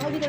저기다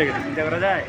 গেছে চিন্তা করা যায়